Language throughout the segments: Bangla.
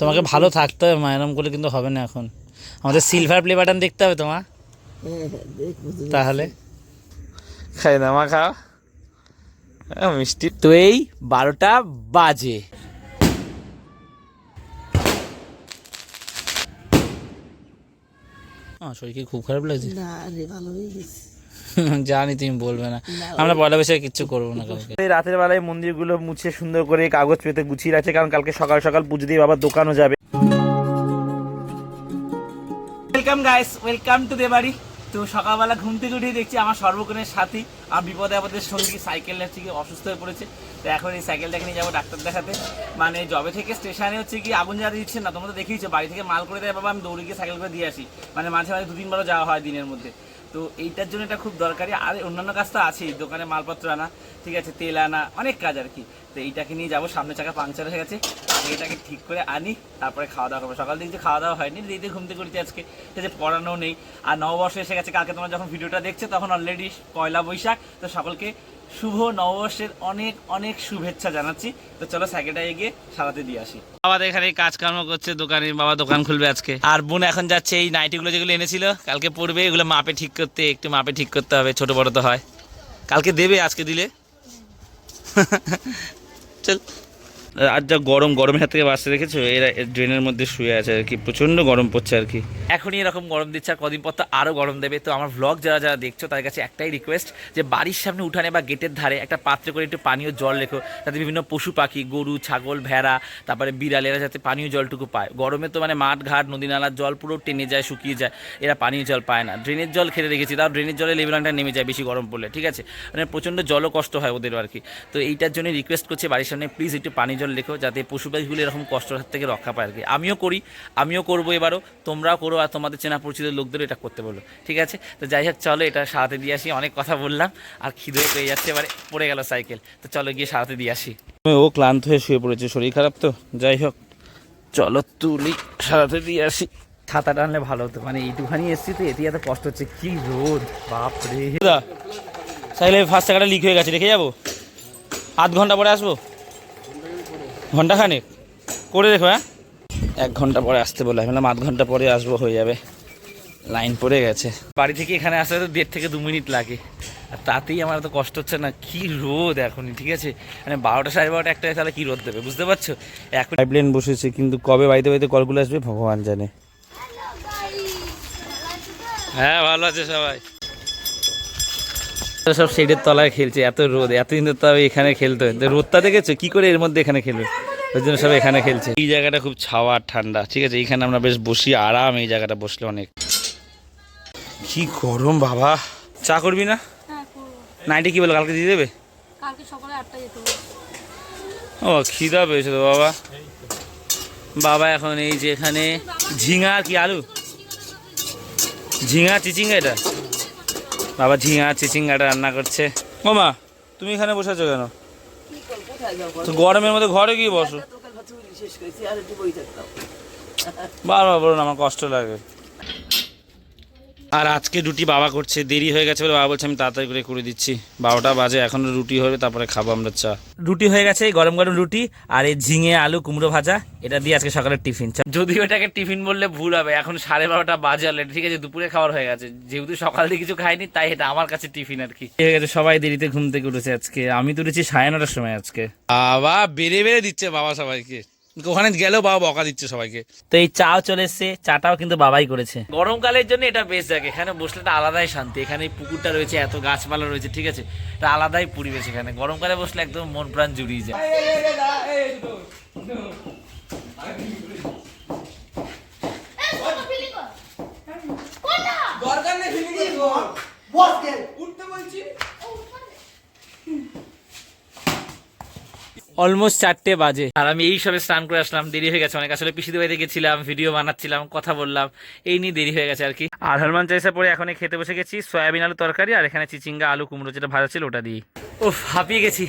তোমাকে ভালো থাকতে হবে মা এরম করলে কিন্তু হবে না এখন। আমাদের সিলভার প্লে বাটন দেখতে হবে তোমার হ্যাঁ হ্যাঁ। তাহলে। খাই না মা খাও। মিষ্টি। তো এই বারোটা বাজে। আমার শরীর কি খুব খারাপ লাগছে। না রে ভালো হয়ে গেছে জানি তুমি বলবে না। আমরা পয়লা বৈশাখে কিচ্ছু করব না কালকে। এই রাতের বেলায় মন্দিরগুলো মুছে সুন্দর করে কাগজ পেতে গুছিয়ে রাখছে কারণ কালকে সকাল সকাল পুজো দিয়ে বাবার দোকানও যাবে। ওয়েলকাম গাইস ওয়েলকাম টু দেবাড়ি তো সকালবেলা ঘুম থেকে উঠে দেখছি আমার সাথী আমার বিপদে আপদের সঙ্গী সাইকেল থেকে অসুস্থ হয়ে পড়েছে। তো এখন এই সাইকেলটাকে নিয়ে যাব ডাক্তার দেখাতে। মানে জবে থেকে স্টেশনে হচ্ছে কি আগুন জ্বালা দিচ্ছে না তোমরা তো দেখেইছো বাড়ি থেকে মাল করে দেয় বাবা আমি দৌড়ে গিয়ে সাইকেল করে দিয়ে আসি। মানে মাঝে মাঝে দু তিনবারও যাওয়া হয় দিনের মধ্যে। তো এইটার জন্য এটা খুব দরকারি। আর অন্যান্য কাজ তো আছেই, দোকানে মালপত্র আনা, ঠিক আছে, তেল আনা, অনেক কাজ আর কি। তো এইটাকে নিয়ে যাব, সামনে চাকা পাংচার হয়ে গেছে। এটাকে ঠিক করে আনি, তারপরে খাওয়া দাওয়া করব। সকাল দিকে খাওয়া দাওয়া হয়নি দিদি ঘুমতে করতে আজকে। ঠিক আছে পড়ানো নেই। আর নববর্ষ এসে গেছে, কালকে তোমরা যখন ভিডিওটা দেখছ, তখন অলরেডি পয়লা বৈশাখ। তো সকলকে শুভ নববর্ষের অনেক অনেক শুভেচ্ছা জানাচ্ছি। তো চলো সাইকেলটা এগিয়ে সারাতে দিয়ে আসি। বাবা এখানে কাজ কর্ম করছে দোকানে বাবা দোকান খুলবে আজকে। আর বোন এখন যাচ্ছে এই নাইটিগুলো যেগুলো এনেছিল কালকে পড়বে এগুলো মাপে ঠিক করতে একটু মাপে ঠিক করতে হবে ছোট বড় তো হয়। কালকে দেবে আজকে দিলে। চল। আর যা গরম, গরমের হাত থেকে বাঁচতে দেখেছ? এরা ড্রেনের মধ্যে শুয়ে আছে আর কি প্রচণ্ড গরম পড়ছে আর কি। এখনই এরকম গরম দিচ্ছে, আর কদিন পর তো আরও গরম দেবে। তো আমার ভ্লগ যারা যারা দেখছ, তাদের কাছে একটাই রিকোয়েস্ট যে বাড়ির সামনে উঠানে বা গেটের ধারে একটা পাত্রে করে একটু পানীয় জল রেখো, যাতে বিভিন্ন পশু পাখি, গরু, ছাগল, ভেড়া, তারপরে বিড়াল এরা যাতে পানীয় জলটুকু পায়। গরমে তো মানে মাঠ, ঘাট, নদী নালার জল পুরো টেনে যায়, শুকিয়ে যায়, এরা পানীয় জল পায় না। ড্রেনের জল খেতে রেখেছি তাও ড্রেনের জলে লেভেলটা নেমে যায় বেশি গরম পড়লে, ঠিক আছে? মানে প্রচণ্ড জলও কষ্ট হয় ওদের আর কি। তো এইটার জন্য রিকোয়েস্ট করছে, বাড়ির সামনে প্লিজ একটু পানি জল রেখো যাতে পশু পাখিগুলো এরকম কষ্টের হাত থেকে রক্ষা পায় আর কি। আমিও করি আমিও করব এবারও তোমরাও করো আর তোমাদের চেনা পরিচিত লোকদেরও এটা করতে বলো ঠিক আছে? তো যাই হোক চলো এটা সারাতে দিয়ে আসি অনেক কথা বললাম আর খিদেও পেয়ে যাচ্ছে এবারে পড়ে গেল সাইকেল। তো চলো গিয়ে সারাতে দিয়ে আসি। ও ক্লান্ত হয়ে শুয়ে পড়েছে শরীর খারাপ তো? যাই হোক। চলো তুলি সারাতে দিয়ে আসি। ছাতাটা আনলে ভালো হতো মানে এইটুখানি এসছি তো এতে এত কষ্ট হচ্ছে কি রোদ বাপরে। সাইকেলের ফার্স্ট টাকাটা লিক হয়ে গেছে রেখে যাব? আধ ঘণ্টা পরে আসব? ঘণ্টা খানেক করে দেখো হ্যাঁ? এক ঘণ্টা পরে আসতে বলে আমি আধ ঘণ্টা পরে আসব হয়ে যাবে। লাইন পড়ে গেছে। বাড়ি থেকে এখানে আসতে তো দেড় থেকে দু মিনিট লাগে। আর তাতেই আমার এত কষ্ট হচ্ছে না কি রোদ এখনই ঠিক আছে? মানে বারোটা সাড়ে বারোটা একটা তাহলে কী রোদ দেবে বুঝতে পারছ? এখন পাইপলাইন বসেছে কিন্তু কবে বাড়িতে বাড়িতে কলগুলো আসবে ভগবান জানে। হ্যাঁ ভালো আছে সবাই। সব শেডের তলায় খেলছে এত রোদ এতদিন তো তাও এখানে খেলতো। তো রোদটা দেখেছ? কি করে এর মধ্যে এখানে খেলবে? ওই জন্য সব এখানে খেলছে। এই জায়গাটা খুব ছাওয়া ঠান্ডা। ঠিক আছে এইখানে আমরা বেশ বসি আরাম এই জায়গাটা বসলে অনেক। কি গরম বাবা। চা করবি না? হ্যাঁ নাইটে কি বলে কালকে দিয়ে দেবে? ও খিদা পেয়েছে তো বাবা। বাবা এখন এই যে এখানে ঝিঙা কি আলু? ঝিঙা চিচিঙ্গা এটা? বাবা ঝিঙা চিচিঙ্গাটা রান্না করছে। ও মা তুমি এখানে বসে আছো কেন কি করব কোথায় যাব তো গরমের মধ্যে ঘরে গিয়ে বসো। বারবার বলুন আমার কষ্ট লাগে। আর আজকে রুটি বাবা করছে দেরি হয়ে গেছে বলে বাবা বলছে আমি তাড়াতাড়ি করে করে দিচ্ছি। বারোটা বাজে এখন রুটি হবে তারপরে খাব আমরা চা। রুটি হয়ে গেছে গরম গরম রুটি আর এই ঝিঙে আলু কুমড়ো ভাজা এটা দিয়ে আজকে সকালের টিফিন। চা যদি ওটাকে টিফিন বললে ভুল হবে এখন সাড়ে বারোটা বাজে অলরেডি ঠিক আছে? দুপুরে খাবার হয়ে গেছে। যেহেতু সকাল দিয়ে কিছু খাইনি তাই এটা আমার কাছে টিফিন আর কি। ঠিক আছে সবাই দেরিতে ঘুম থেকে উঠেছে আজকে। আমি তো উঠেছি সাড়ে নটার সময় আজকে। বাবা বেড়ে বেড়ে দিচ্ছে বাবা সবাইকে। ওখানে গেলেও বাবা বকা দিচ্ছে সবাইকে। তো এই চাও চলে এসছে চাটাও কিন্তু বাবাই করেছে। গরমকালের জন্য এটা বেশ জায়গা এখানে বসলে একটা আলাদাই শান্তি। এখানে এই পুকুরটা রয়েছে এত গাছপালা রয়েছে ঠিক আছে? এটা আলাদাই পরিবেশ এখানে। গরমকালে বসলে একদম মন প্রাণ জুড়িয়ে যায়। অলমোস্ট চারটে বাজে। আর আমি এই সবে স্নান করে আসলাম, দেরি হয়ে গেছে। অনেক আসলে পিসিদের বাড়িতে গেছিলাম, ভিডিও বানাচ্ছিলাম, কথা বললাম। এই নিয়ে দেরি হয়ে গেছে আর কি। আর হনুমান চাইসা পরে এখন খেতে বসে গেছি সয়াবিন আলু তরকারি আর এখানে চিচিঙ্গা আলু কুমড়ো যেটা ভাজা ছিল ওটা দিয়ে উফ হাঁপিয়ে গেছি।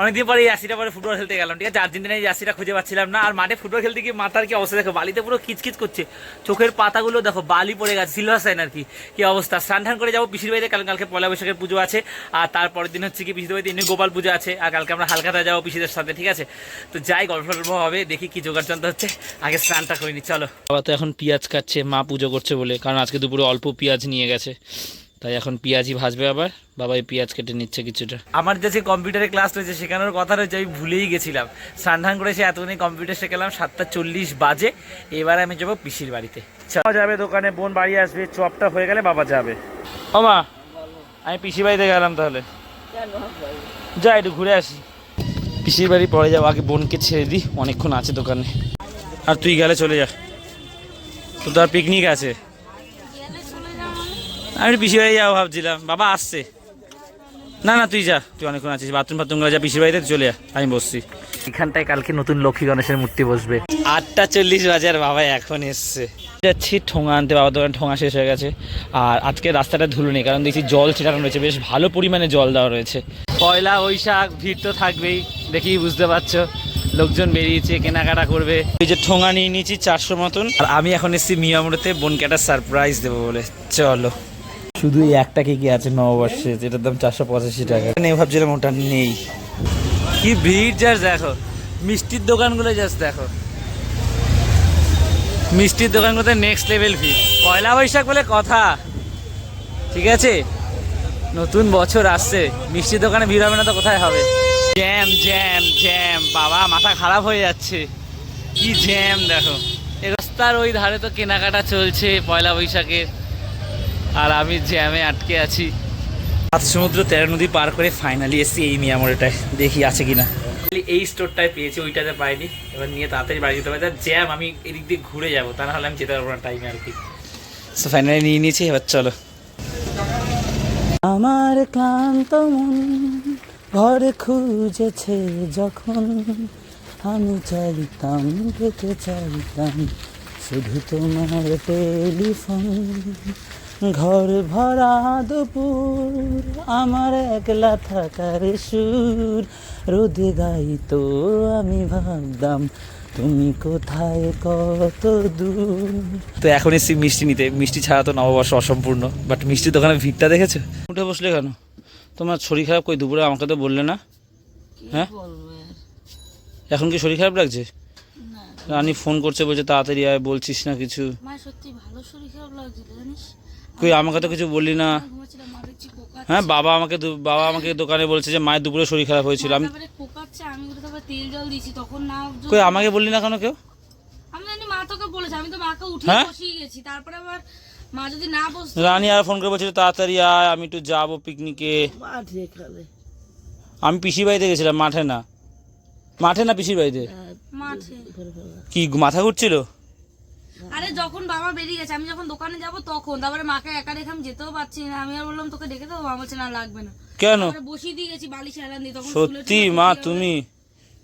অনেকদিন পরে এই আশিটা পরে ফুটবল খেলতে গেলাম ঠিক আছে? আর্জেন্টিনায় এই আশিটা খুঁজে পাচ্ছিলাম না। আর মাঠে ফুটবল খেলতে গিয়ে মাথার কি অবস্থা? দেখো বালিতে পুরো কিচকিচ করছে। চোখের পাতাগুলো দেখো বালি পড়ে গেছে সিলভার সাইন আর কি। কি অবস্থা? স্নান টান করে যাব পিসির বাড়িতে। কারণ কালকে পয়লা বৈশাখের পুজো আছে। আর তারপরের দিন হচ্ছে কি পিসির বাড়িতে এমনি গোপাল পুজো আছে। আর কালকে আমরা হালকাতায় যাব পিসিদের সাথে ঠিক আছে? তো যাই গল্প টল্প হবে দেখি কি জোগাড় যন্ত্র হচ্ছে। আগে স্নানটা করে নি চলো। বাবা তো এখন পিঁয়াজ কাটছে মা পুজো করছে বলে কারণ আজকে দুপুরে অল্প পেঁয়াজ নিয়ে গেছে। তাই এখন পেঁয়াজই ভাজবে আবার। বাবা এই পেঁয়াজ কেটে নিচ্ছে কিছুটা। আমার যে কম্পিউটারে ক্লাস রয়েছে সেখানের কথা রয়েছে আমি ভুলেই গেছিলাম। স্নান টান করে সে এতদিন কম্পিউটার শেখালাম সাতটা চল্লিশ বাজে। এবার আমি যাব পিসির বাড়িতে। যাবে দোকানে বোন বাড়ি আসবে চপটা হয়ে গেলে বাবা যাবে। ও মা আমি পিসির বাড়িতে গেলাম তাহলে? যা একটু ঘুরে আসি। পিসির বাড়ি পরে যাব আগে বোনকে ছেড়ে দিই অনেকক্ষণ আছে দোকানে। আর তুই গেলে চলে যা। তো তার পিকনিক আছে। আমি পিসির বাড়ি যাব ভাবছিলাম। বাবা আসছে। না না তুই যা। তুই অনেকক্ষণ আছিস। বাথরুম ফাথরুম করে যা পিসির বাড়িতে চলে যা আমি বসছি। এখানটায় কালকে নতুন লক্ষ্মী গণেশের মূর্তি বসবে। আটটা চল্লিশ বাজে আর বাবা এখন এসছে। যাচ্ছি ঠোঙা আনতে। বাবার দোকানে ঠোঙা শেষ হয়ে গেছে। আর আজকে রাস্তাটা ধুলো নেই কারণ দেখছি জল ছিটানো রয়েছে। বেশ ভালো পরিমাণে জল দেওয়া রয়েছে। পয়লা বৈশাখ ভিড় তো থাকবেই। দেখি বুঝতে পারছ। লোকজন বেরিয়েছে কেনাকাটা করবে। এই যে ঠোঙা নিয়ে নিয়েছি চারশো মতন। আর আমি এখন এসেছি মিয়ামুড়েতে। বোনকে একটা সারপ্রাইজ দেবো বলে। চলো। শুধু এই একটা কেকি আছে নববর্ষে যেটার দাম চারশো পঁচাশি টাকা। নেই ভাবছিলাম ওটা নেই। কি ভিড় জাস্ট দেখো। মিষ্টির দোকানগুলো জাস্ট দেখো। মিষ্টির দোকানগুলোতে নেক্সট লেভেল ভিড়। পয়লা বৈশাখ বলে কথা। ঠিক আছে? নতুন বছর আসছে। মিষ্টির দোকানে ভিড় হবে না তো কোথায় হবে? Jam jam jam. বাবা মাথা খারাপ হয়ে যাচ্ছে। কি জ্যাম দেখো। এ রাস্তার ওই ধারে তো কেনাকাটা চলছে পয়লা বৈশাখের। আর আমি জ্যামে আটকে আছি। সাত সমুদ্র তেরো নদী পার করে ফাইনালি এসছি এই মিয়ামোড়েটায় দেখি আছে কিনা। এই স্টোরটায় পেয়েছি, ওইটাতে পাইনি। এবার নিয়ে তাড়াতাড়ি বাড়ি যেতে পারি জ্যাম, আমি এদিক দিয়ে ঘুরে যাব। তা নাহলে আমি যেতে পারব না টাইমে আর কি। সো ফাইনালি নিয়ে নিয়েছি, এবার চলো। আমার ক্লান্ত মন ঘরে খুঁজেছে যখন। আমি চাইতাম পেতে চাইতাম, শুধু তোমার টেলিফোন। ঘর ভরা দুপুর আমার একলা থাকার সুর। রোদে গাই তো আমি ভাবতাম তুমি কোথায় কত দূর? তো এখন এসছি মিষ্টি নিতে। মিষ্টি ছাড়া তো নববর্ষ অসম্পূর্ণ বাট মিষ্টির দোকানে ভিড়টা দেখেছ? উঠে বসলে কেন? তোমার শরীর খারাপ কই? দুপুরে আমাকে তো বললে না। হ্যাঁ? এখন কি শরীর খারাপ লাগছে? না। রানী ফোন করছে বলছে তাড়াতাড়ি আয় বলছিস না কিছু। সত্যি ভালো শরীর খারাপ লাগছিল জানিস? কই আমাকে তো কিছু বললি না। হ্যাঁ বাবা আমাকে বাবা আমাকে দোকানে বলছে যে মায়ের দুপুরে শরীর খারাপ হয়েছিল। আমি তেল জল দিয়েছি তখন না কই আমাকে বললি না কেন কেউ? আমি জানি মা তোকে বলেছে আমি তো মাকে উঠিয়ে হ্যাঁ? বসিয়ে গেছি। তারপরে আবার মা যদি না বসতো রানী আর ফোন করে বলছিল তাড়াতাড়ি আয় আমি একটু যাব পিকনিকে মাঠে খালে আমি পিসির বাড়িতে গেছিলাম মাঠে না। মাঠে না পিসির বাড়িতে? মাঠে। কি মাথা ঘুরছিল? আরে যখন বাবা বেরিয়ে গেছে আমি যখন দোকানে যাব তখন। তারপরে মাকে একা রেখে আমি যেতেও পারছি না। আমি আর বললাম তোকে ডেকে দেবো? মা বলছে না লাগবে না। কেন? বসিয়ে দিয়ে গেছি বালিশ হেলান দিয়ে। তখন সত্যি মা তুমি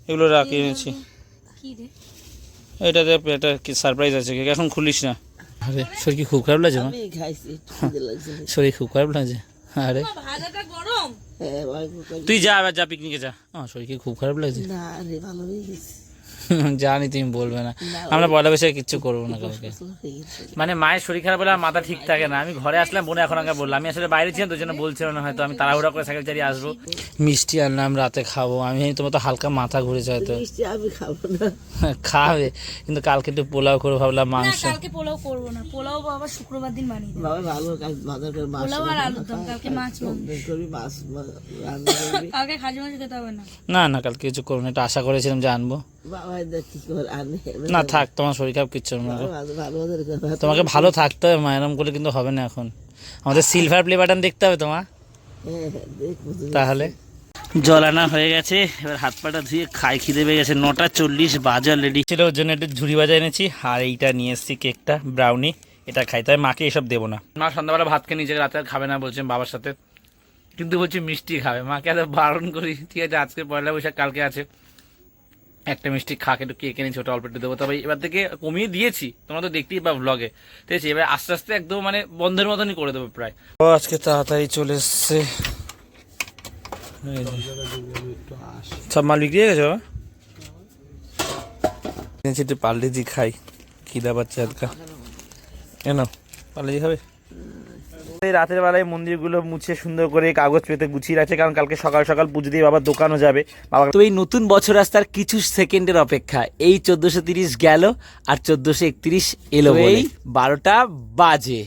এগুলো রাখি এনেছি। কি রে? এটাতে এটা কি সারপ্রাইজ আছে এখন খুলিস না। আরে শরীর কি খুব খারাপ লাগছে আমি খাইছি শরীর খুব খারাপ লাগছে আরে। ভাজাটা গরম। হ্যাঁ তুই যা এবার যা পিকনিকে যা। আমার শরীর কি খুব খারাপ লাগছে? না রে ভালো হয়ে গেছে জানি তুমি বলবে না। আমরা পয়লা বৈশাখে কিচ্ছু করব না গেছে মানে মায়ের শরীর খারাপ হলে আর মাথা ঠিক থাকে না। আমি ঘরে আসলাম বোনে এখন আগে বললাম আমি আসলে বাইরে ছিলাম তো জন্য বলছিল না হয়তো। আমি তাড়াহুড়া করে সাইকেল চালিয়ে আসব। মিষ্টি আনলাম রাতে খাব। আমি তোমার তো হালকা মাথা ঘুরেছে হয়তো। মিষ্টি আমি খাব না। খাবে। কিন্তু কালকে একটু পোলাও করে ভাবলাম মাংস। কালকে পোলাও করব না। পোলাও বাবা শুক্রবার দিন বানিয়ে বাবা ভালো কাজ বাজার করে মাছ পোলাও আর আলুর দম কালকে মাছ করবি মাছ রান্না করবি। কালকে খাজি মাছ খেতে হবে না। না না কালকে কিছু করব না। এটা আশা করেছিলাম যে আনব। না থাক তোমার শরীর খারাপ কিচ্ছু তোমাকে ভালো থাকতে হবে মা এরম করলে কিন্তু হবে না এখন। আমাদের সিলভার প্লে বাটন দেখতে হবে তোমার। হ্যাঁ হ্যাঁ। তাহলে। জল আনা হয়ে গেছে এবার হাত পাটা ধুয়ে খাই খিদে পেয়ে গেছে নটা চল্লিশ বাজার রেডি ছিল ওর জন্য একটু ঝুড়ি বাজা এনেছি আর এইটা নিয়ে এসেছি কেকটা ব্রাউনি এটা খাই। তাই মাকে এসব দেবো না। মা সন্ধ্যাবেলা ভাত খেয়ে নিজে রাতে আর খাবে না বলছেন বাবার সাথে। কিন্তু বলছি মিষ্টি খাবে। মাকে এত বারণ করি ঠিক আছে আজকে পয়লা বৈশাখ কালকে আছে। একটা মিষ্টি খাক, একটু কেক এনেছি, ওটা অল্প একটু দেবো। তবে এবার থেকে কমিয়ে দিয়েছি, তোমরা তো দেখতেই পাও ব্লগে ঠিক আছে, এবার আস্তে আস্তে একদম মানে বন্ধের মতনই করে দেবো প্রায়। আজকে তাড়াতাড়ি চলে এসছে। সব মাল বিক্রি হয়ে গেছে, বাবা? একটু খাই। খিদা পাচ্ছে হালকা কেন? পার্লেজি খাবে? রাতের বেলায় মন্দিরগুলো মুছে সুন্দর করে কাগজ পেতে গুছিয়ে রাখছে কারণ কালকে সকাল সকাল পুজো দিয়ে বাবার দোকানও যাবে। বাবা তো এই নতুন বছর রাস্তার কিছু সেকেন্ডের অপেক্ষা। এই চোদ্দোশো তিরিশ গেল আর চোদ্দোশো একত্রিশ এলো এই বারোটা বাজে।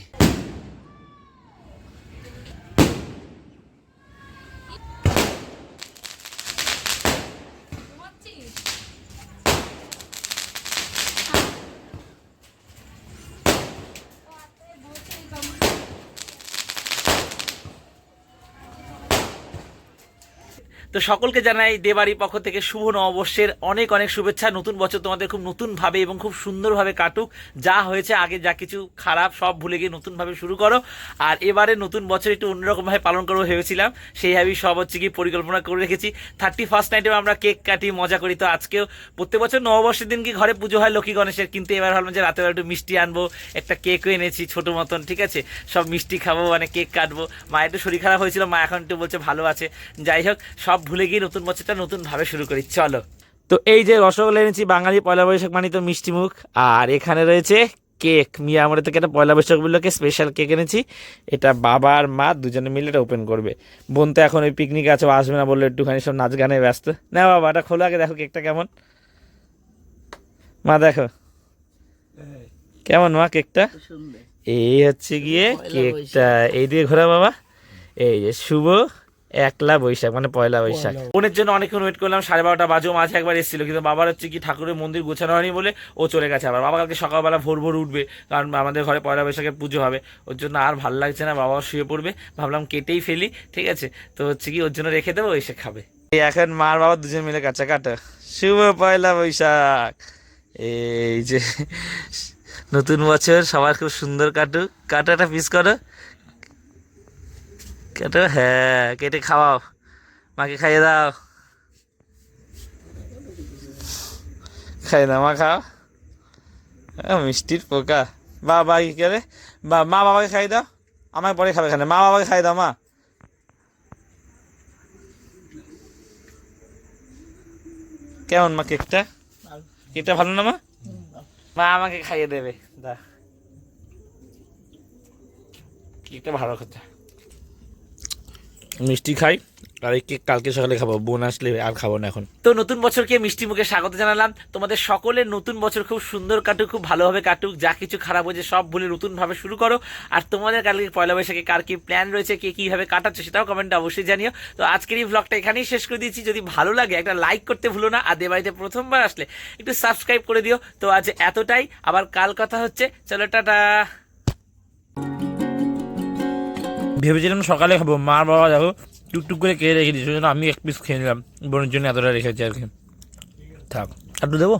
তো সকলকে জানাই দেবাড়ির পক্ষ থেকে শুভ নববর্ষের অনেক অনেক শুভেচ্ছা। নতুন বছর তোমাদের খুব নতুন ভাবে এবং খুব সুন্দরভাবে কাটুক। যা হয়েছে, আগে যা কিছু খারাপ সব ভুলে গিয়ে নতুন ভাবে শুরু করো। আর এবারে নতুন বছর একটু অন্যরকম ভাবে পালন করব ভেবেছিলাম। সেইভাবেই সব হচ্ছে কি পরিকল্পনা করে রেখেছি। থার্টি ফার্স্ট নাইটে আমরা কেক কাটি, মজা করি। তো আজকেও প্রত্যেক বছর নববর্ষের দিন কি ঘরে পুজো হয়? লক্ষ্মী গণেশের। কিন্তু এবার ভাবলাম যে রাতে একটু মিষ্টি আনব, একটা কেকও এনেছি ছোট মতন, ঠিক আছে? সব মিষ্টি খাব মানে কেক কাটবো। মায়ের একটু শরীর খারাপ হয়েছিল, মা এখন একটু বলছে ভালো আছে। যাই হোক, সব ভুলে গিয়ে নতুন বছরটা নতুন ভাবে শুরু করি চলো। তো এই যে রসগোল্লা এনেছি বাঙালি পয়লা বৈশাখ মানে তো মিষ্টি মুখ। আর এখানে রয়েছে কেক। মিয়া আমার থেকে একটা পয়লা বৈশাখ উপলক্ষে স্পেশাল কেক এনেছি। এটা বাবা আর মা দুজনে মিলে এটা ওপেন করবে। বোন তো এখন ওই পিকনিক আছে ও আসবে না বলল একটুখানি সব নাচ গানে ব্যস্ত। না বাবা এটা খোলা আগে দেখো কেকটা কেমন। মা দেখো। কেমন মা কেকটা? এই হচ্ছে গিয়ে কেকটা। এই দিয়ে ঘোরা বাবা। এই যে শুভ একলা বৈশাখ মানে পয়লা বৈশাখ। বোনের জন্য অনেকক্ষণ ওয়েট করলাম সাড়ে বারোটা বাজেও মাঝে একবার এসেছিল কিন্তু বাবার হচ্ছে কি ঠাকুরের মন্দির গোছানো হয়নি বলে ও চলে গেছে আবার। বাবা কালকে সকালবেলা ভোর ভোর উঠবে কারণ আমাদের ঘরে পয়লা বৈশাখের পুজো হবে। ওর জন্য আর ভালো লাগছে না বাবা শুয়ে পড়বে। ভাবলাম কেটেই ফেলি ঠিক আছে? তো হচ্ছে কি ওর জন্য রেখে দেবো এসে খাবে। এই এখন মার বাবা দুজন মিলে কাঁচা কাটা শুভ পয়লা বৈশাখ। এই যে নতুন বছর সবার খুব সুন্দর কাটুক। কাটাটা পিস করো। কাটো হ্যাঁ কেটে খাওয়াও। মাকে খাইয়ে দাও। খাই দাও, মা খাও। মিষ্টির পোকা। বাবা কি করে বা, মা বাবাকে খাই দাও। আমাকে পরে খাবে এখানে। মা বাবাকে খাই দাও, মা। কেমন মা কেকটা? কেকটা ভালো না, মা? মা আমাকে খাইয়ে দেবে। দা। কেকটা ভালো কথা মিষ্টি খাই, আর এই কেক কালকে সকালে খাব, বোন আসলে আর খাব না এখন। তো নতুন বছরকে মিষ্টি মুখে স্বাগত জানালাম। তোমাদের সকলের নতুন বছর খুব সুন্দর কাটুক, খুব ভালোভাবে কাটুক, যা কিছু খারাপ হয়েছে সব ভুলে নতুন ভাবে শুরু করো। আর তোমাদের কালকে পয়লা বৈশাখে কার কি প্ল্যান রয়েছে, কে কীভাবে কাটাচ্ছে সেটাও কমেন্টে অবশ্যই জানিও। তো আজকের এই ভ্লগটা এখানেই শেষ করে দিয়েছি। যদি ভালো লাগে একটা লাইক করতে ভুলো না, আর দেবাড়িতে প্রথমবার আসলে একটু সাবস্ক্রাইব করে দিও। তো আজ এতটাই, আবার কাল কথা হচ্ছে। চলো, টাটা! ভেবেছিলাম সকালে খাব, মা বাবা দেখো, টুকটুক করে খেয়ে রেখে দিয়েছে জন্য আমি এক পিস খেয়ে নিলাম। বোনের জন্য এতটা রেখেছি আর কি। থাক, আর দেবো?